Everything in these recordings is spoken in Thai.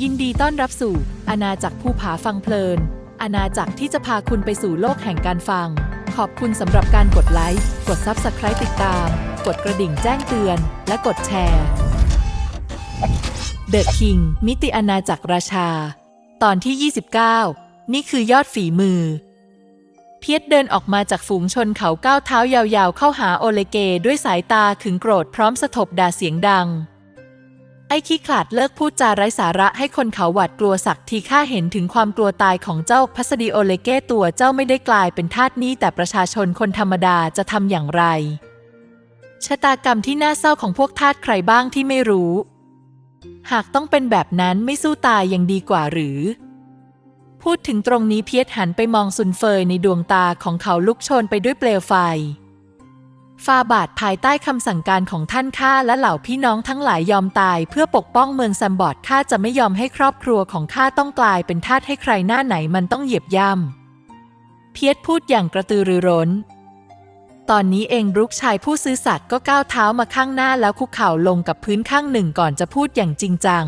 ยินดีต้อนรับสู่อาณาจักรภูผาฟังเพลิน อาณาจักรที่จะพาคุณไปสู่โลกแห่งการฟัง ขอบคุณสำหรับการกดไลค์ กด Subscribe ติดตาม กดกระดิ่งแจ้งเตือน และกดแชร์ The King มิติอาณาจักรราชา ตอนที่ 29 นี่คือยอดฝีมือ เพียรเดินออกมาจากฝูงชนเขาก้าวเท้ายาวๆ เข้าหาโอเลเกด้วยสายตาขึงโกรธพร้อมสะทบด่าเสียงดัง ไอ้ขี้ขลาดเลิกพูดจาไร้สาระให้คนเขาหวาดกลัวสักทีข้าเห็นถึงความกลัวตายของเจ้าพัสดีโอเลเกตัวเจ้าไม่ได้กลายเป็นทาสนี้แต่ประชาชนคนธรรมดาจะทำอย่างไร ชะตากรรมที่น่าเศร้าของพวกทาสใครบ้างที่ไม่รู้ หากต้องเป็นแบบนั้นไม่สู้ตายยังดีกว่าหรือ พูดถึงตรงนี้เพียรหันไปมองซุนเฟยในดวงตาของเขาลุกโชนไปด้วยเปลวไฟ ฟาบาทภายใต้คำสั่งการของท่านข้าและเหล่าพี่น้องทั้งหลายยอมตาย เพื่อปกป้องเมืองซัมบอดข้าจะไม่ยอมให้ครอบครัวของข้าต้องกลายเป็นทาสให้ใครหน้าไหนมันต้องเหยียบย่ำเพียรพูดอย่างกระตือรือร้น ตอนนี้เองบรุกชายผู้ซื้อสัตว์ก็ก้าวเท้ามาข้างหน้าแล้วคุกเข่าลงกับพื้นข้างหนึ่งก่อนจะพูดอย่างจริงจัง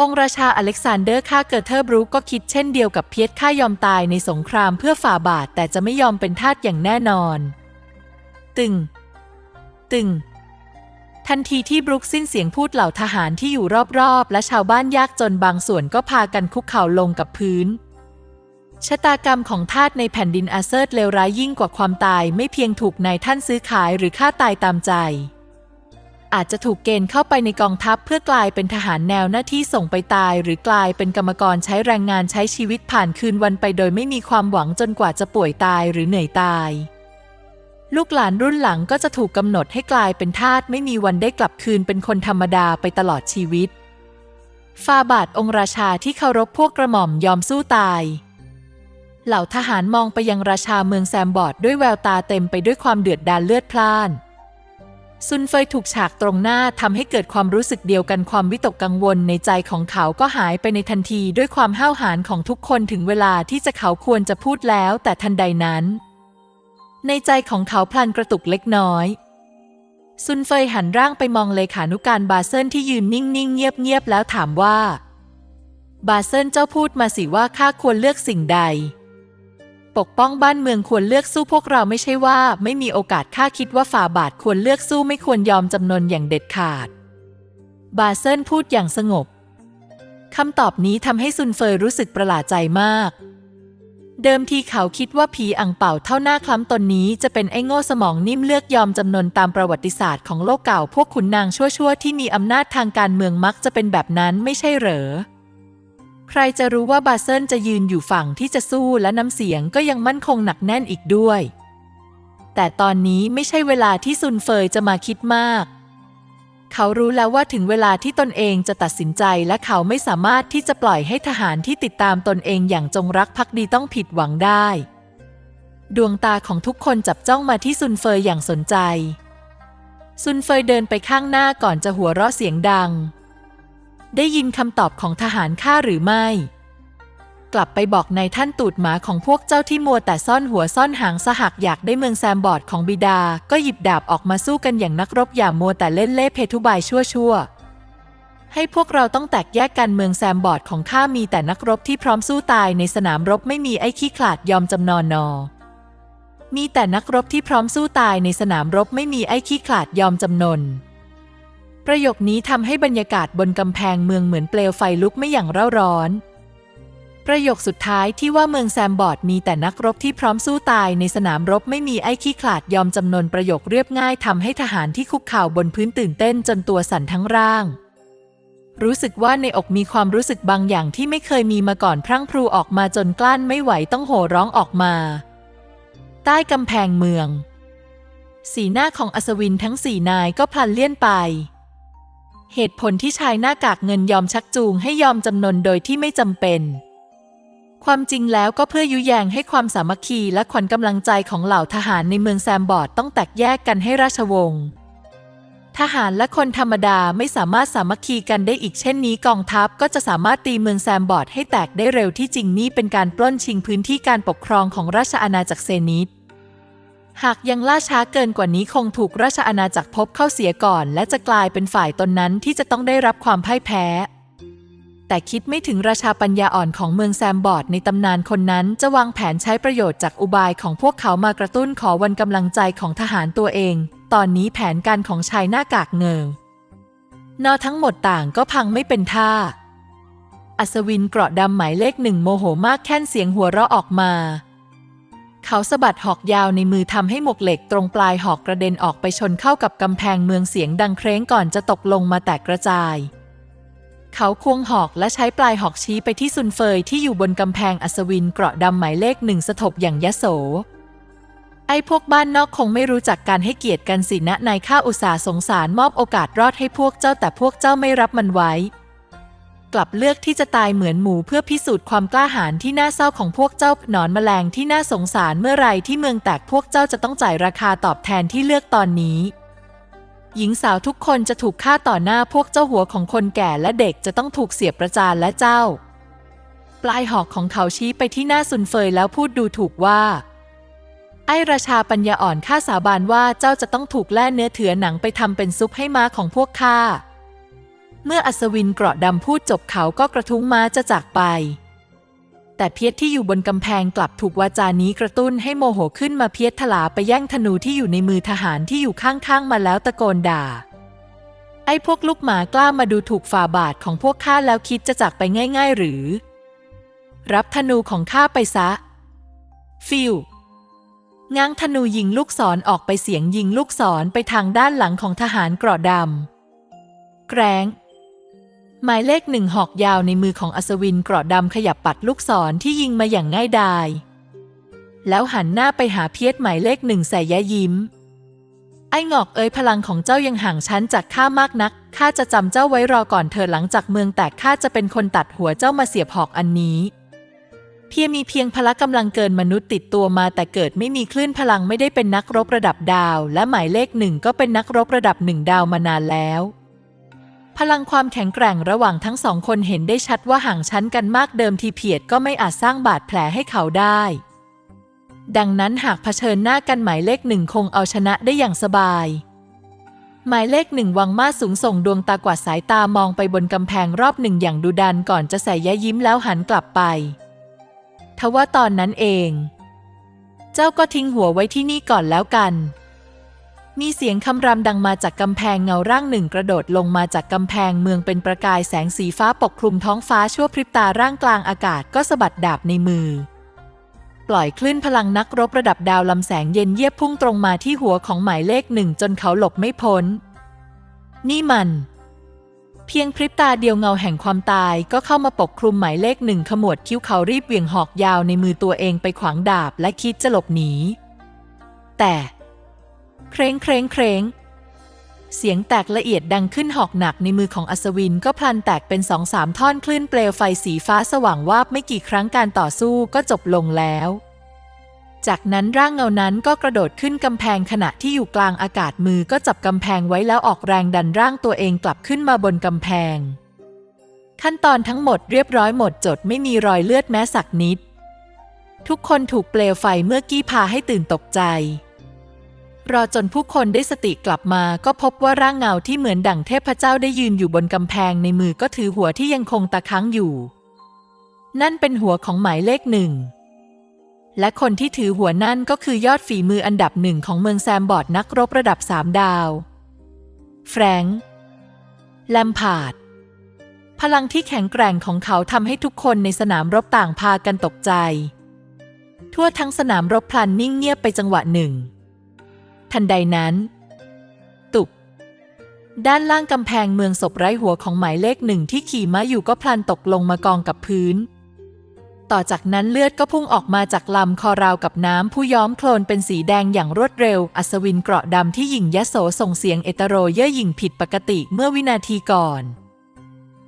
องค์ราชาอเล็กซานเดอร์ข้าเกิดเทอร์บรุกก็คิดเช่นเดียวกับเพียรข้ายอมตายในสงครามเพื่อฝ่าบาทแต่จะไม่ยอมเป็นทาสอย่างแน่นอน ตึง ตึง ทันทีที่บรุกสิ้นเสียงพูดเหล่าทหารที่อยู่รอบๆ และชาวบ้านยากจนบางส่วนก็พากันคุกเข่าลงกับพื้น ชะตากรรมของทาสในแผ่นดินอาเซิร์ตเลวร้ายยิ่งกว่าความตายไม่เพียงถูกนายท่านซื้อขายหรือฆ่าตายตามใจ อาจจะถูกเกณฑ์เข้าไปในกองทัพเพื่อกลายเป็นทหารแนวหน้าที่ส่งไปตาย หรือกลายเป็นกรรมกรใช้แรงงานใช้ชีวิตผ่านคืนวันไปโดยไม่มีความหวังจนกว่าจะป่วยตายหรือเหนื่อยตาย ลูกหลานรุ่นหลังก็จะถูกกำหนดให้กลายเป็นทาสไม่มีวันได้กลับคืนเป็นคนธรรมดาไปตลอดชีวิต ฟาบาทองค์ราชาที่เคารพพวกกระหม่อมยอมสู้ตาย เหล่าทหารมองไปยังราชาเมืองแซมบอร์ดด้วยแววตาเต็มไปด้วยความเดือดดาลเลือดพล่าน ซุนเฟยถูกฉากตรงหน้าทำให้เกิดความรู้สึกเดียวกันความวิตกกังวลในใจของเขาก็หายไปในทันทีด้วยความห้าวหาญของทุกคนถึงเวลาที่จะเขาควรจะพูดแล้ว แต่ทันใดนั้น ในใจของเขาพลันกระตุกเล็กน้อย ซุนเฟยหันร่างไปมองเลขานุการบาเซิลที่ยืนนิ่งๆ เงียบๆ แล้วถามว่า บาเซิลเจ้าพูดมาสิว่าข้าควรเลือกสิ่งใด ปกป้องบ้านเมืองควรเลือกสู้พวกเราไม่ใช่ว่า ไม่มีโอกาสข้าคิดว่าฝ่าบาทควรเลือกสู้ไม่ควรยอมจำนนอย่างเด็ดขาด บาเซิลพูดอย่างสงบคำตอบนี้ทำให้ซุนเฟยรู้สึกประหลาดใจมาก เดิมทีเขาคิดว่าผีอ่างเป่าเท่าหน้าคล้ำตนนี้จะเป็นไอ้โง่สมองนิ่มเลือกยอมจำนนตามประวัติศาสตร์ของโลกเก่า พวกขุนนางชั่วๆ ที่มีอำนาจทางการเมืองมักจะเป็นแบบนั้นไม่ใช่เหรอ ใครจะรู้ว่าบาเซิลจะยืนอยู่ฝั่งที่จะสู้และน้ำเสียงก็ยังมั่นคงหนักแน่นอีกด้วย แต่ตอนนี้ไม่ใช่เวลาที่ซุนเฟยจะมาคิดมาก เขารู้แล้วว่าถึงเวลาที่ตนเองจะตัดสินใจและเขาไม่สามารถที่จะปล่อยให้ทหารที่ติดตามตนเองอย่างจงรักภักดีต้องผิดหวังได้ ดวงตาของทุกคนจับจ้องมาที่ซุนเฟยอย่างสนใจ ซุนเฟยเดินไปข้างหน้าก่อนจะหัวเราะเสียงดัง ได้ยินคำตอบของทหารข้าหรือไม่ กลับไปบอกนายท่านตูดหมาของพวกเจ้าที่มัวแต่ซ่อนหัวซ่อนหางสหักอยากได้เมืองแซมบอร์ดของบิดา ก็หยิบดาบออกมาสู้กันอย่างนักรบอย่ามัวแต่เล่นเล่เพทุบายชั่วชั่วให้พวกเราต้องแตกแยกกันเมืองแซมบอร์ดของข้ามีแต่นักรบที่พร้อมสู้ตายในสนามรบไม่มีไอ้ขี้ขลาดยอมจำนอนนอ มีแต่นักรบที่พร้อมสู้ตายในสนามรบไม่มีไอ้ขี้ขลาดยอมจำนน ประโยคนี้ทำให้บรรยากาศบนกำแพงเมืองเหมือนเปลวไฟลุกไม่อย่างเร่าร้อน ประโยคสุดท้ายที่ว่าเมืองแซมบอร์ดมีแต่นักรบที่พร้อมสู้ตายในสนามรบไม่มีไอ้ขี้ขลาดยอมจำนนประโยคเรียบง่ายทำให้ทหารที่คุกเข่าบนพื้นตื่นเต้นจนตัวสั่นทั้งร่าง รู้สึกว่าในอกมีความรู้สึกบางอย่างที่ไม่เคยมีมาก่อนพรั่งพรูออกมาจนกลั้นไม่ไหวต้องโห่ร้องออกมา ใต้กำแพงเมือง สีหน้าของอัศวินทั้งสี่นายก็พลันเลี่ยนไปเหตุผลที่ชายหน้ากากเงินยอมชักจูงให้ยอมจำนนโดยที่ไม่จำเป็น ความจริงแล้วก็เพื่อยุแยงให้ความสามัคคีและขวัญกำลังใจของเหล่าทหารในเมืองแซมบอร์ดต้องแตกแยกกันให้ราชวงศ์ทหารและคนธรรมดาไม่สามารถสามัคคีกันได้อีกเช่นนี้กองทัพก็จะสามารถตีเมืองแซมบอร์ดให้แตกได้เร็วที่จริงนี่เป็นการปล้นชิงพื้นที่การปกครองของราชอาณาจักรเซนิตหากยังล่าช้าเกินกว่านี้คงถูกราชอาณาจักรพบเข้าเสียก่อน และจะกลายเป็นฝ่ายตนนั้นที่จะต้องได้รับความพ่ายแพ้ แต่คิดไม่ถึงราชาปัญญาอ่อนของเมืองแซมบอร์ดในตำนานคนนั้นจะวางแผนใช้ประโยชน์จากอุบายของพวกเขามากระตุ้นขอวันกำลังใจของทหารตัวเอง ตอนนี้แผนการของชายหน้ากากเงิงนอทั้งหมดต่างก็พังไม่เป็นท่า อัศวินเกราะดำหมายเลขหนึ่งโมโหมากแค่นเสียงหัวเราะออกมา เขาสะบัดหอกยาวในมือทำให้หมวกเหล็กตรงปลายหอกกระเด็นออกไปชนเข้ากับกำแพงเมืองเสียงดังเคร้งก่อนจะตกลงมาแตกกระจาย เขาควงหอกและใช้ปลายหอกชี้ไปที่ซุนเฟยที่อยู่บนกำแพงอัศวินเกราะดำหมายเลขหนึ่งสถบอย่างยโส ไอ้พวกบ้านนอกคงไม่รู้จักการให้เกียรติกันสินะนายข้าอุตสาห์สงสารมอบโอกาสรอดให้พวกเจ้าแต่พวกเจ้าไม่รับมันไว้ กลับเลือกที่จะตายเหมือนหมูเพื่อพิสูจน์ความกล้าหาญที่น่าเศร้าของพวกเจ้าหนอนแมลงที่น่าสงสารเมื่อไรที่เมืองแตกพวกเจ้าจะต้องจ่ายราคาตอบแทนที่เลือกตอนนี้ หญิงสาวทุกคนจะถูกฆ่าต่อหน้าพวกเจ้าหัวของคนแก่และเด็กจะต้องถูกเสียบประจานและเจ้า ปลายหอกของเขาชี้ไปที่หน้าซุนเฟยแล้วพูดดูถูกว่า ไอ้ราชาปัญญาอ่อนข้าสาบานว่าเจ้าจะต้องถูกแล่เนื้อเถือหนังไปทำเป็นซุปให้ม้าของพวกข้าเมื่ออัศวินเกราะดำพูดจบเขาก็กระทุ้งม้าจะจากไป แต่เพียรที่อยู่บนกำแพงกลับถูกวาจานี้กระตุ้นให้โมโหขึ้นมาเพียรถลาไปแย่งธนูที่อยู่ในมือทหารที่อยู่ข้างๆมาแล้วตะโกนด่า ไอ้พวกลูกหมากล้ามาดูถูกฝ่าบาทของพวกข้าแล้วคิดจะจากไปง่าย ๆ หรือ รับธนูของข้าไปซะ ฟิวง้างธนูยิงลูกศรอออกไปเสียงยิงลูกศรไปทางด้านหลังของทหารเกราะดำแกรง หมายเลขหนึ่งหอกยาวในมือของอัศวินกราะดำขยับปัดลูกศรที่ยิงมาอย่างง่ายดาย แล้วหันหน้าไปหาเพียรหมายเลขหนึ่งใส่ยะยิ้ม ไอ้งอกเอ้ยพลังของเจ้ายังห่างชั้นจากข้ามากนัก ข้าจะจำเจ้าไว้รอก่อนเธอหลังจากเมืองแตกข้าจะเป็นคนตัดหัวเจ้ามาเสียบหอกอันนี้ เพียมีเพียงพละกำลังเกินมนุษย์ติดตัวมาแต่เกิดไม่มีคลื่นพลังไม่ได้เป็นนักรบระดับดาว และหมายเลขหนึ่งก็เป็นนักรบระดับหนึ่งดาวมานานแล้ว พลังความแข็งแกร่งระหว่างทั้งสองคนเห็นได้ชัดว่าห่างชั้นกันมากเดิมทีเพียดก็ไม่อาจสร้างบาดแผลให้เขาได้ ดังนั้นหากเผชิญหน้ากันหมายเลขหนึ่งคงเอาชนะได้อย่างสบาย หมายเลขหนึ่งวังมาสูงส่งดวงตากว่าสายตามองไปบนกำแพงรอบหนึ่งอย่างดุดันก่อนจะใส่ยะยิ้มแล้วหันกลับไป ทว่าตอนนั้นเอง เจ้าก็ทิ้งหัวไว้ที่นี่ก่อนแล้วกัน มีเสียงคำรามดังมาจากกำแพงเงาร่างหนึ่งกระโดดลงมาจากกำแพงเมืองเป็นประกายแสงสีฟ้าปกคลุมท้องฟ้าชั่วพริบตาร่างกลางอากาศก็สะบัดดาบในมือ ปล่อยคลื่นพลังนักรบระดับดาวลำแสงเย็นเยียบพุ่งตรงมาที่หัวของหมายเลขหนึ่งจนเขาหลบไม่พ้น นี่มัน เพียงพริบตาเดียวเงาแห่งความตายก็เข้ามาปกคลุมหมายเลขหนึ่งขมวดคิ้วเขารีบเหวี่ยงหอกยาวในมือตัวเองไปขวางดาบและคิดจะหลบหนี แต่ เคร้งเคร้งเคร้งเสียงแตกละเอียดดังขึ้นหอกหนักในมือของอัศวินก็พลันแตกเป็นสองสามท่อนคลื่นเปลวไฟสีฟ้าสว่างวาบไม่กี่ครั้งการต่อสู้ก็จบลงแล้ว จากนั้นร่างเงานั้นก็กระโดดขึ้นกำแพงขณะที่อยู่กลางอากาศมือก็จับกำแพงไว้แล้วออกแรงดันร่างตัวเองกลับขึ้นมาบนกำแพง ขั้นตอนทั้งหมดเรียบร้อยหมดจดไม่มีรอยเลือดแม้สักนิด ทุกคนถูกเปลวไฟเมื่อกี้พาให้ตื่นตกใจ รอจนผู้คนได้สติกลับมาก็พบว่าร่างเงาที่เหมือนดั่งเทพเจ้าได้ยืนอยู่บนกำแพงในมือก็ถือหัวที่ยังคงตะค้างอยู่ นั่นเป็นหัวของหมายเลขหนึ่ง และคนที่ถือหัวนั่นก็คือยอดฝีมืออันดับหนึ่งของเมืองแซมบอร์ดนักรบระดับสามดาว แฟรงค์แลมพาร์ดพลังที่แข็งแกร่งของเขาทำให้ทุกคนในสนามรบต่างพากันตกใจ ทั่วทั้งสนามรบพลันนิ่งเงียบไปจังหวะหนึ่ง ทันใดนั้น ตุบ ด้านล่างกำแพงเมืองศพไร้หัวของหมายเลขหนึ่งที่ขี่ม้าอยู่ก็พลันตกลงมากองกับพื้น ต่อจากนั้นเลือดก็พุ่งออกมาจากลำคอราวกับน้ำผู้ย้อมโคลนเป็นสีแดงอย่างรวดเร็ว อัศวินเกราะดำที่หยิ่งยโสส่งเสียงเอตโรเย่อหยิ่งผิดปกติเมื่อวินาทีก่อน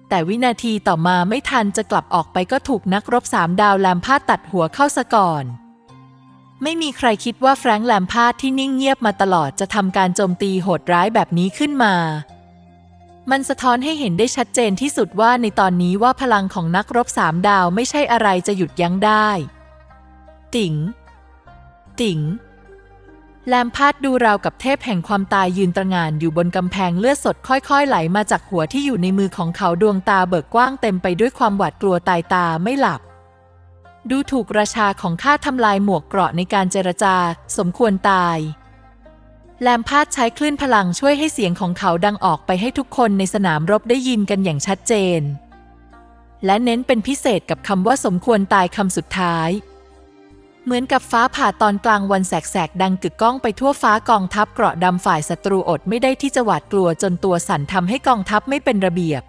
แต่วินาทีต่อมาไม่ทันจะกลับออกไปก็ถูกนักรบสามดาวแลมพาดตัดหัวเข้าซะก่อน ไม่มีใครคิดว่าแฟรงค์แลมพาร์ดที่นิ่งเงียบมาตลอดจะทำการโจมตีโหดร้ายแบบนี้ขึ้นมา มันสะท้อนให้เห็นได้ชัดเจนที่สุดว่าในตอนนี้ว่าพลังของนักรบสามดาวไม่ใช่อะไรจะหยุดยั้งได้ ติ๋ง ติ๋ง แลมพาดดูราวกับเทพแห่งความตายยืนตระหง่านอยู่บนกำแพงเลือดสดค่อยๆ ไหลมาจากหัวที่อยู่ในมือของเขาดวงตาเบิกกว้างเต็มไปด้วยความหวาดกลัวตายตาไม่หลับ ดูถูกราชาของข้าทำลายหมวกเกราะในการเจรจา สมควรตาย แลมพาดใช้คลื่นพลังช่วยให้เสียงของเขาดังออกไปให้ทุกคนในสนามรบได้ยินกันอย่างชัดเจน และเน้นเป็นพิเศษกับคำว่าสมควรตายคำสุดท้าย เหมือนกับฟ้าผ่าตอนกลางวันแสกๆ ดังกึกก้องไปทั่วฟ้ากองทัพเกราะดำฝ่ายศัตรูอดไม่ได้ที่จะหวาดกลัวจนตัวสั่นทำให้กองทัพไม่เป็นระเบียบ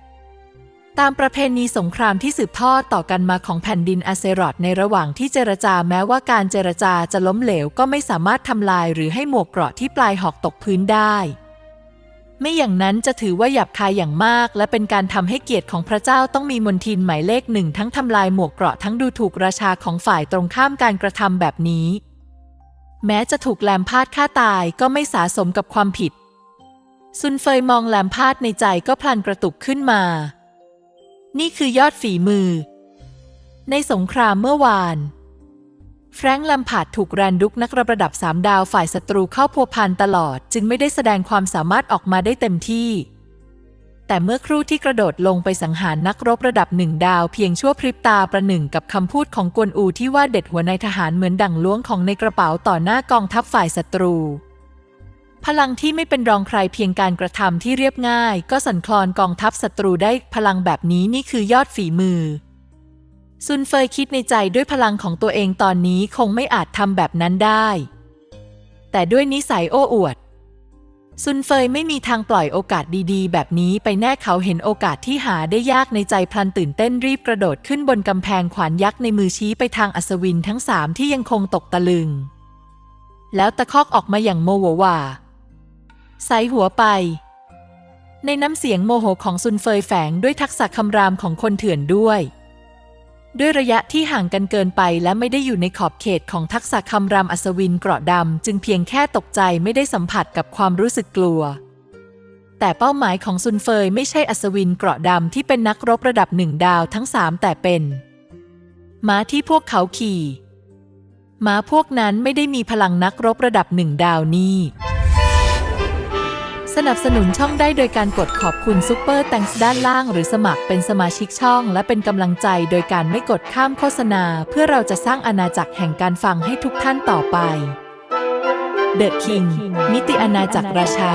ตามประเพณีสงครามที่สืบทอดต่อกันมาของแผ่นดินอาเซรอดในระหว่างที่เจรจาแม้ว่าการเจรจาจะล้มเหลวก็ไม่สามารถทำลายหรือให้หมวกเกราะที่ปลายหอกตกพื้นได้ ไม่อย่างนั้นจะถือว่าหยาบคายอย่างมาก และเป็นการทำให้เกียรติของพระเจ้าต้องมีมนทินหมายเลขหนึ่งทั้งทำลายหมวกเกราะทั้งดูถูกราชาของฝ่ายตรงข้ามการกระทำแบบนี้ แม้จะถูกแลมพาดฆ่าตายก็ไม่สาสมกับความผิด ซุนเฟยมองแลมพาดในใจก็พลันกระตุกขึ้นมา นี่คือยอดฝีมือ ในสงครามเมื่อวาน แฟรงค์แลมพาดถูกแรนดุกนักระดับ3ดาวฝ่ายศัตรูเข้าพัวพันตลอด จึงไม่ได้แสดงความสามารถออกมาได้เต็มที่ แต่เมื่อครู่ที่กระโดดลงไปสังหารนักรบระดับหนึ่งดาวเพียงชั่วพริบตาประหนึ่งกับคำพูดของกวนอูที่ว่าเด็ดหัวนายทหารเหมือนดั่งล้วงของในกระเป๋าต่อหน้ากองทัพฝ่ายศัตรู พลังที่ไม่เป็นรองใครเพียงการกระทำที่เรียบง่าย ก็สั่นคลอนกองทัพศัตรูได้พลังแบบนี้นี่คือยอดฝีมือ ซุนเฟยคิดในใจด้วยพลังของตัวเองตอนนี้คงไม่อาจทำแบบนั้นได้ แต่ด้วยนิสัยโอ้อวด ซุนเฟยไม่มีทางปล่อยโอกาสดีๆ แบบนี้ไปแน่เขาเห็นโอกาสที่หาได้ยากในใจพลันตื่นเต้นรีบกระโดดขึ้นบนกำแพงขวานยักษ์ในมือชี้ไปทางอัศวินทั้งสามที่ยังคงตกตะลึง แล้วตะคอกออกมาอย่างโมโหว่า ใส่หัวไป ในน้ำเสียงโมโหของซุนเฟยแฝงด้วยทักษะคำรามของคนเถื่อนด้วย ด้วยระยะที่ห่างกันเกินไปและไม่ได้อยู่ในขอบเขตของทักษะคำรามอัศวินเกราะดำจึงเพียงแค่ตกใจไม่ได้สัมผัสกับความรู้สึกกลัว แต่เป้าหมายของซุนเฟยไม่ใช่อัศวินเกราะดำที่เป็นนักรบระดับหนึ่งดาวทั้งสามแต่เป็นม้าที่พวกเขาขี่ม้าพวกนั้นไม่ได้มีพลังนักรบระดับหนึ่งดาวนี่ สนับสนุนช่องได้โดยการกดขอบคุณซุปเปอร์แตงส์ด้านล่าง หรือสมัครเป็นสมาชิกช่อง และเป็นกำลังใจโดยการไม่กดข้ามโฆษณา เพื่อเราจะสร้างอาณาจักรแห่งการฟังให้ทุกท่านต่อไป The King มิติอาณาจักรราชา